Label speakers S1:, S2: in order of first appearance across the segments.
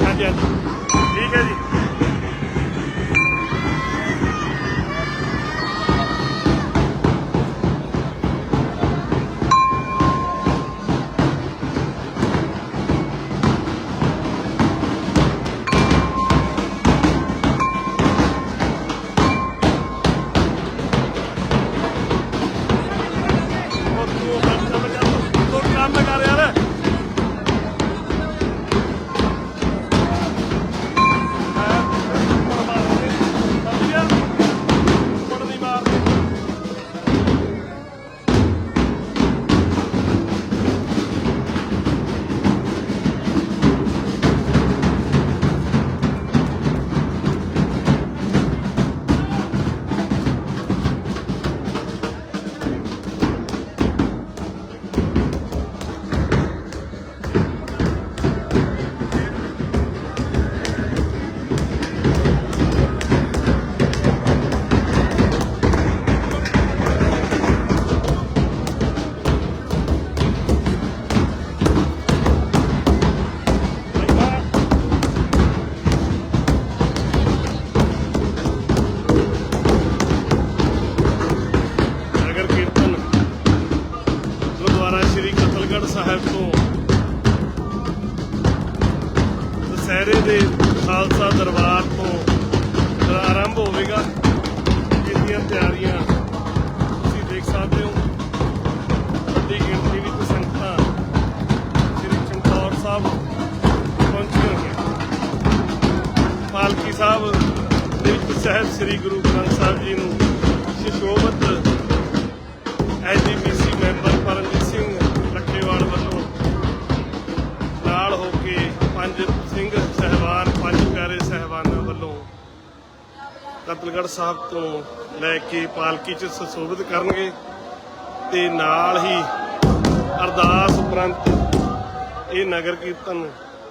S1: ਹਾਂਜੀ ਹਾਂਜੀ। ਠੀਕ ਹੈ ਜੀ। ਸ੍ਰੀ ਗੁਰੂ ਗ੍ਰੰਥ ਸਾਹਿਬ ਜੀ ਨੂੰ ਸ਼ਿਸ਼ੋਭਤ ਐਜੀਪੀਸੀ ਮੈਂਬਰ ਪਰਮਜੀਤ ਸਿੰਘ ਲੱਟੇਵਾਲ ਵੱਲੋਂ ਨਾਲ ਹੋ ਕੇ ਪੰਜ ਸਿੰਘ ਸਹਿਬਾਨ, ਪੰਜ ਪਿਆਰੇ ਸਹਿਬਾਨਾਂ ਵੱਲੋਂ ਕਤਲਗੜ੍ਹ ਸਾਹਿਬ ਤੋਂ ਲੈ ਕੇ ਪਾਲਕੀ ਚ ਸੁਸ਼ੋਭਿਤ ਕਰਨਗੇ ਤੇ ਨਾਲ ਹੀ ਅਰਦਾਸ ਉਪਰੰਤ ਇਹ ਨਗਰ ਕੀਰਤਨ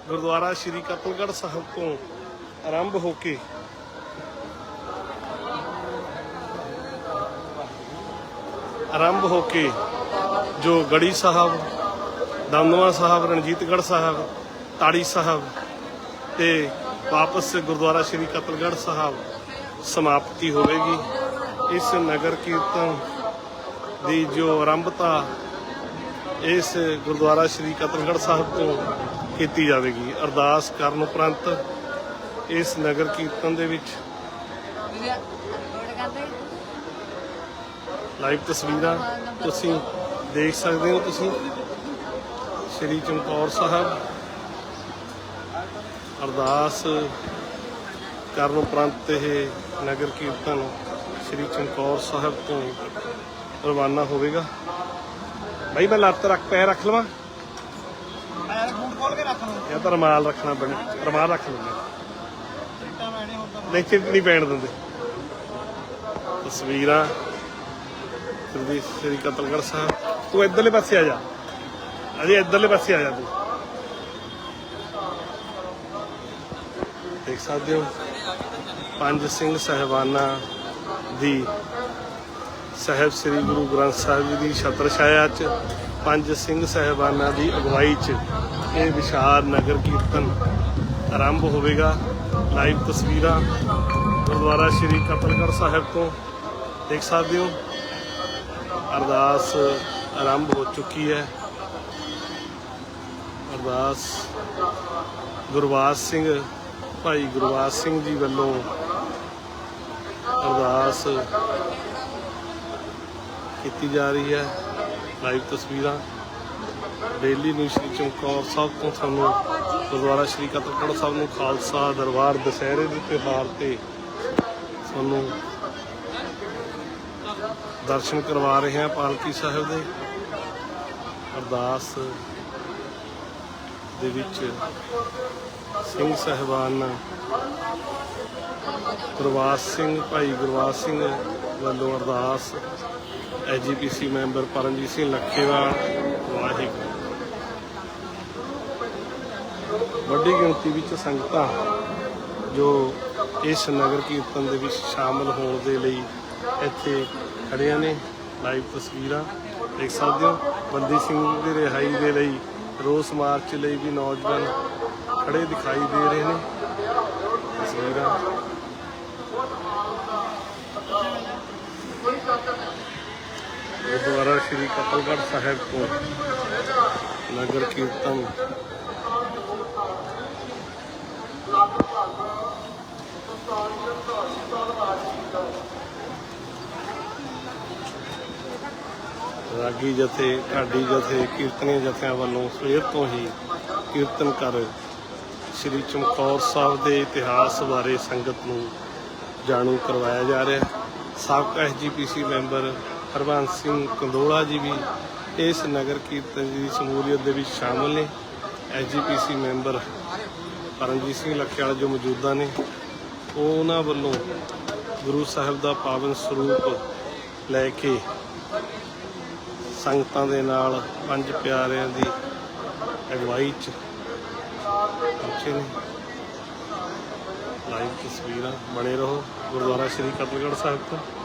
S1: ਗੁਰਦੁਆਰਾ ਸ੍ਰੀ ਕਤਲਗੜ੍ਹ ਸਾਹਿਬ ਤੋਂ ਆਰੰਭ ਹੋ ਕੇ ਆਰੰਭ ਹੋ ਕੇ ਜੋ ਗੜੀ ਸਾਹਿਬ, ਦਮਦਮਾ ਸਾਹਿਬ, ਰਣਜੀਤਗੜ੍ਹ ਸਾਹਿਬ, ਤਾੜੀ ਸਾਹਿਬ ਤੇ ਵਾਪਸ ਗੁਰਦੁਆਰਾ ਸ੍ਰੀ ਕਤਲਗੜ੍ਹ ਸਾਹਿਬ ਸਮਾਪਤੀ ਹੋਵੇਗੀ। ਇਸ ਨਗਰ ਕੀਰਤਨ ਦੀ ਜੋ ਆਰੰਭਤਾ ਇਸ ਗੁਰਦੁਆਰਾ ਸ੍ਰੀ ਕਤਲਗੜ੍ਹ ਸਾਹਿਬ ਤੋਂ ਕੀਤੀ ਜਾਵੇਗੀ। ਅਰਦਾਸ ਕਰਨ ਉਪਰੰਤ ਇਸ ਨਗਰ ਕੀਰਤਨ ਦੇ ਵਿੱਚ ਲਾਈਵ ਤਸਵੀਰਾਂ ਤੁਸੀਂ ਦੇਖ ਸਕਦੇ ਹੋ ਤੁਸੀਂ। ਸ੍ਰੀ ਚਮਕੌਰ ਸਾਹਿਬ ਅਰਦਾਸ ਕਰਨ ਉਪਰੰਤ ਇਹ ਨਗਰ ਕੀਰਤਨ ਸ੍ਰੀ ਚਮਕੌਰ ਸਾਹਿਬ ਤੋਂ ਰਵਾਨਾ ਹੋਵੇਗਾ। ਭਾਈ ਮੈਂ ਲੱਤ ਰੱਖ, ਪੈਰ ਰੱਖ ਲਵਾਂ?
S2: ਪੈਰ ਬੂਟ ਖੋਲ ਕੇ ਰੱਖ ਲਓ
S1: ਜਾਂ ਤਾਂ ਰਮਾਲ ਰੱਖਣਾ ਪੈਣਾ ਰਮਾਲ ਰੱਖ ਲੈਂਦੇ ਨਹੀਂ, ਚਿੰਟ ਨਹੀਂ ਪੈਣ ਦਿੰਦੇ। ਤਸਵੀਰਾਂ ਸ੍ਰੀ ਸ੍ਰੀ ਕਤਲਗੜ੍ਹ ਸਾਹਿਬ। ਤੂੰ ਇੱਧਰਲੇ ਪਾਸੇ ਆ ਜਾ। ਅਜੇ ਇੱਧਰਲੇ ਪਾਸੇ ਆ ਜਾ ਤੂੰ। ਦੇਖ ਸਕਦੇ ਹੋ, ਪੰਜ ਸਿੰਘ ਸਹਿਬਾਨਾਂ ਦੀ ਸਾਹਿਬ ਸ੍ਰੀ ਗੁਰੂ ਗ੍ਰੰਥ ਸਾਹਿਬ ਜੀ ਦੀ ਛਤਰ ਛਾਇਆ 'ਚ, ਪੰਜ ਸਿੰਘ ਸਹਿਬਾਨਾਂ ਦੀ ਅਗਵਾਈ 'ਚ ਇਹ ਵਿਸ਼ਾਲ ਨਗਰ ਕੀਰਤਨ ਆਰੰਭ ਹੋਵੇਗਾ। ਲਾਈਵ ਤਸਵੀਰਾਂ ਗੁਰਦੁਆਰਾ ਸ੍ਰੀ ਕਤਲਗੜ ਸਾਹਿਬ ਤੋਂ। ਦੇਖ ਸਕਦੇ ਹੋ ਅਰਦਾਸ ਆਰੰਭ ਹੋ ਚੁੱਕੀ ਹੈ। ਅਰਦਾਸ ਗੁਰਵਾਸ ਸਿੰਘ, ਭਾਈ ਗੁਰਵਾਸ ਸਿੰਘ ਜੀ ਵੱਲੋਂ ਅਰਦਾਸ ਕੀਤੀ ਜਾ ਰਹੀ ਹੈ ਲਾਈਵ ਤਸਵੀਰਾਂ। ਡੇਲੀ ਨੂੰ ਸ਼੍ਰੀ ਚਮਕੌਰ ਸਾਹਿਬ ਤੋਂ ਸਾਨੂੰ ਗੁਰਦੁਆਰਾ ਸ਼੍ਰੀ ਕਤਲਗੜ੍ਹ ਸਾਹਿਬ ਨੂੰ ਖਾਲਸਾ ਦਰਬਾਰ ਦੁਸਹਿਰੇ ਦੇ ਤਿਉਹਾਰ ਤੇ ਸਾਨੂੰ ਦਰਸ਼ਨ ਕਰਵਾ ਰਹੇ ਹਾਂ ਪਾਲਕੀ ਸਾਹਿਬ ਦੇ। ਅਰਦਾਸ ਦੇ ਵਿੱਚ ਸਿੰਘ ਸਹਿਬਾਨ ਗੁਰਵਾਸ ਸਿੰਘ, ਭਾਈ ਗੁਰਵਾਸ ਸਿੰਘ ਵੱਲੋਂ ਅਰਦਾਸ। AGPC member Paramjit Singh Lakhewal, Waheguru. ਵੱਡੀ ਗਿਣਤੀ ਵਿੱਚ ਸੰਗਤਾਂ ਜੋ ਇਸ ਨਗਰ ਕੀਰਤਨ ਦੇ ਵਿੱਚ ਸ਼ਾਮਲ ਹੋਣ ਦੇ ਲਈ ਇੱਥੇ ਖੜੀਆਂ ਨੇ ਲਾਈਵ ਤਸਵੀਰਾਂ। ਦੇਖ ਸਕਦੇ ਹੋ, ਬੰਦੀ ਸਿੰਘ ਦੀ ਰਿਹਾਈ ਦੇ ਲਈ, ਰੋਸ ਮਾਰਚ ਲਈ ਵੀ ਨੌਜਵਾਨ ਖੜੇ ਦਿਖਾਈ ਦੇ ਰਹੇ ਨੇ। ਤਸਵੀਰਾਂ। ਗੁਰਦੁਆਰਾ ਸ਼੍ਰੀ ਕਤਲਗੜ੍ਹ ਸਾਹਿਬ ਤੋਂ ਨਗਰ ਕੀਰਤਨ। ਰਾਗੀ ਜਥੇ, ਢਾਡੀ ਜਥੇ ਕੀਰਤਨੀ ਜਥਿਆਂ ਵੱਲੋਂ ਸਵੇਰ ਤੋਂ ਹੀ ਕੀਰਤਨ ਕਰ ਸ੍ਰੀ ਚਮਕੌਰ ਸਾਹਿਬ ਦੇ ਇਤਿਹਾਸ ਬਾਰੇ ਸੰਗਤ ਨੂੰ ਜਾਣੂ ਕਰਵਾਇਆ ਜਾ ਰਿਹਾ ਹੈ। ਸਾਬਕਾ ਐਸਜੀਪੀਸੀ ਮੈਂਬਰ ਹਰਵੰਸ ਸਿੰਘ ਕੰਦੋਲਾ ਜੀ ਵੀ ਇਸ ਨਗਰ ਕੀਰਤਨ ਦੀ ਸਮੂਲੀਅਤ ਦੇ ਵਿੱਚ ਸ਼ਾਮਲ ਨੇ। ਐਸਜੀਪੀਸੀ ਮੈਂਬਰ ਪਰਮਜੀਤ ਸਿੰਘ ਲੱਖਿਆਲ ਜੋ ਮੌਜੂਦਾ ਨੇ, ਉਹ ਉਹਨਾਂ ਵੱਲੋਂ ਗੁਰੂ ਸਾਹਿਬ ਦਾ ਪਾਵਨ ਸਰੂਪ ਲੈ ਕੇ ਸੰਗਤਾਂ ਦੇ ਨਾਲ, ਪੰਜ ਪਿਆਰਿਆਂ ਦੀ ਅਗਵਾਈ ਚ ਪਹੁੰਚੇ ਨੇ। ਲਾਈਵ ਤਸਵੀਰਾਂ, ਬਣੇ ਰਹੋ ਗੁਰਦੁਆਰਾ ਸ੍ਰੀ ਕਤਲਗੜ੍ਹ ਸਾਹਿਬ ਤੋਂ।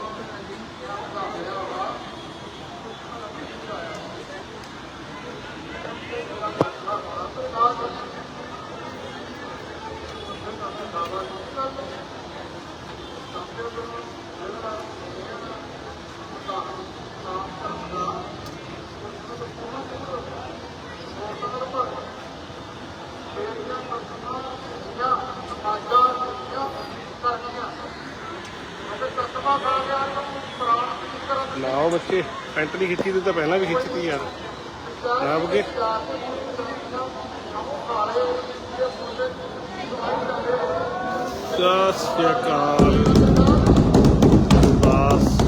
S1: ਬੱਚੇ ਪੈਂਟ ਨਹੀਂ ਖਿੱਚੀ ਤੇ ਤਾਂ ਪਹਿਲਾਂ ਵੀ ਖਿੱਚਤੀ ਯਾਰ। ਨਾਪ ਕੇ। ਸਤਿ ਸ਼੍ਰੀ ਅਕਾਲ। ਬਾਸ।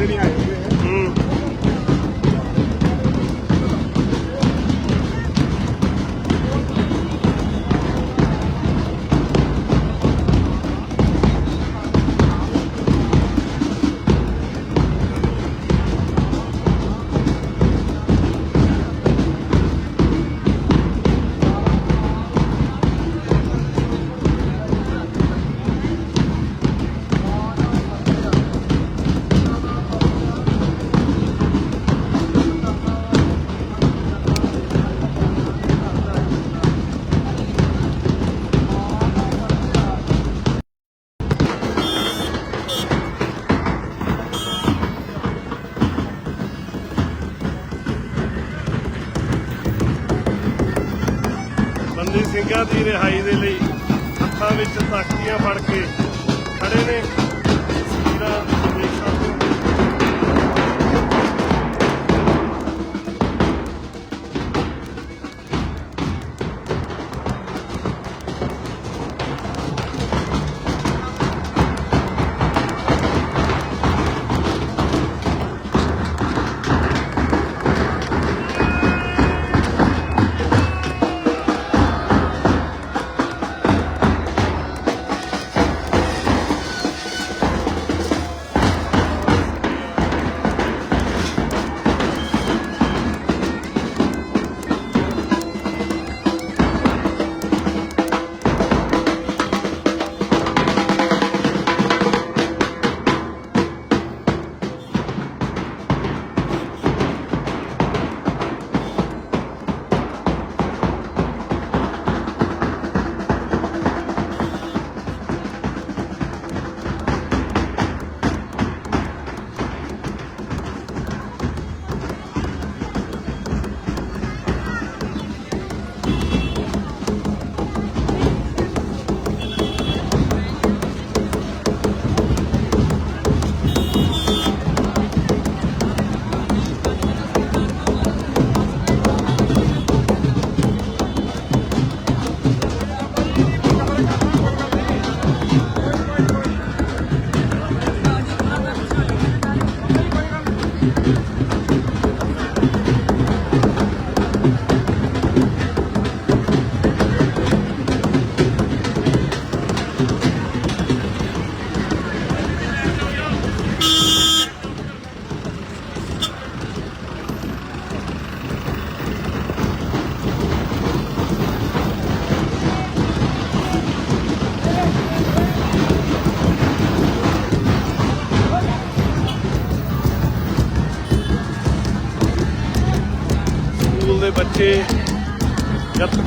S1: ਹੂੰ ਵਿੱਚ ਤਾਕੀਆਂ ਫੜ ਕੇ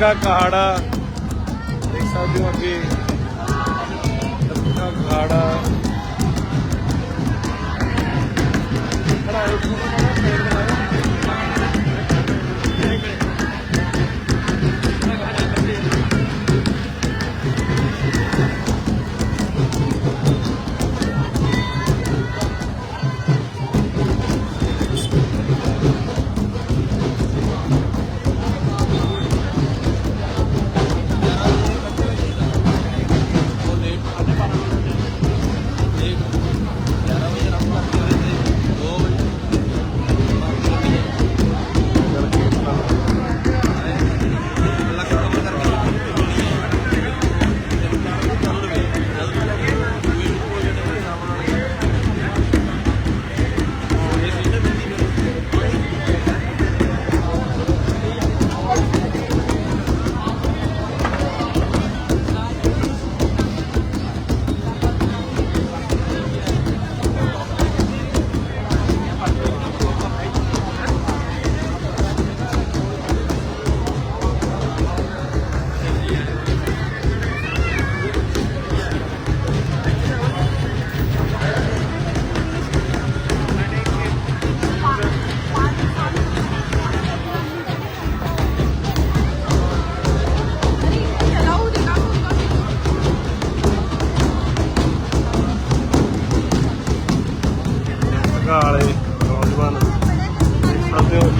S1: ਗੱਤਕਾ ਕਹਾੜਾ। ਦੇਖ ਸਕਦੇ ਹੋ ਅੱਗੇ। ਗੱਤਕਾ ਕਹਾੜਾ।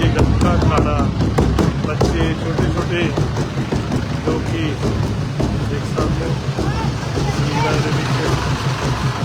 S1: ਬੱਚੇ ਗੱਤਕਾ ਖਾਣਾ ਬੱਚੇ ਛੋਟੇ ਛੋਟੇ ਜੋ ਕਿ ਦੇਖ ਸਕਦੇ ਹੋ। ਦੇ ਵਿੱਚ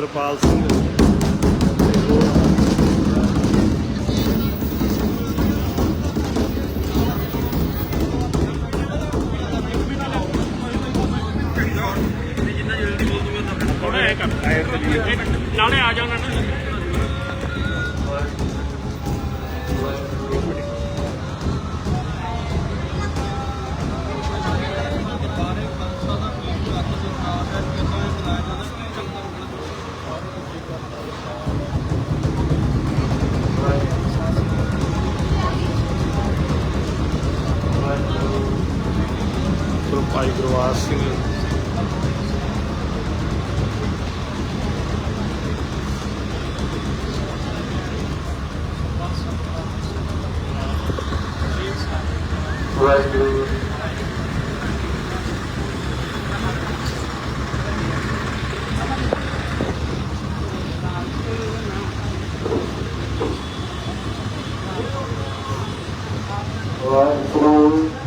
S1: ਡੀਐਸਪੀ ਜਤਿੰਦਰਪਾਲ ਸਿੰਘ ਤੇ ਹੋਰ
S3: ਥੋੜਾ ਐ ਕਰ ਨਾਲੇ ਆ ਜਾਣਾ ਨਾ
S1: Right. Right. Right. you.